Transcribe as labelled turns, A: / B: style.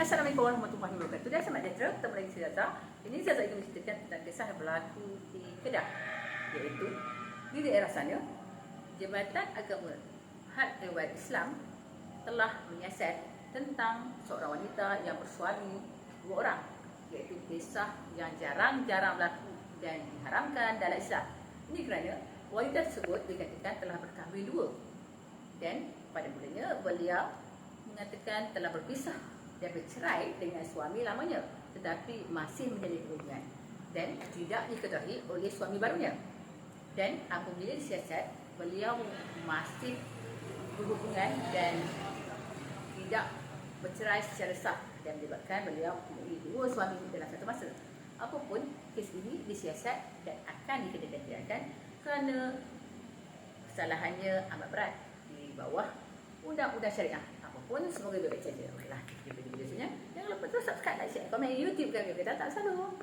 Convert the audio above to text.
A: Assalamualaikum warahmatullahi wabarakatuh. Dan selamat sejahtera. Ketemu lagi saya Zaza. Ini Zaza ingin menceritakan tentang kisah yang berlaku di Kedah. Iaitu, di daerah sana, Jabatan Agama Had Riwayat Islam telah menyiasat tentang seorang wanita yang bersuami dua orang. Iaitu kisah yang jarang-jarang berlaku dan diharamkan dalam Islam. Ini kerana wanita tersebut dikatakan telah berkahwin dua. Dan pada mulanya beliau mengatakan telah berpisah dan bercerai dengan suami lamanya tetapi masih menjalin hubungan dan tidak diketahui oleh suami barunya. Dan apabila disiasat, beliau masih berhubungan dan tidak bercerai secara sah dan menyebabkan beliau mempunyai dua suami dalam satu masa. Apapun kes ini disiasat dan akan dikenakan kerana kesalahannya amat berat di bawah undang-undang syariah pun semoga baik saja. Okeylah, kita video sini. Jangan lupa tu subscribe, like, share, komen YouTube kan kita tak selalu.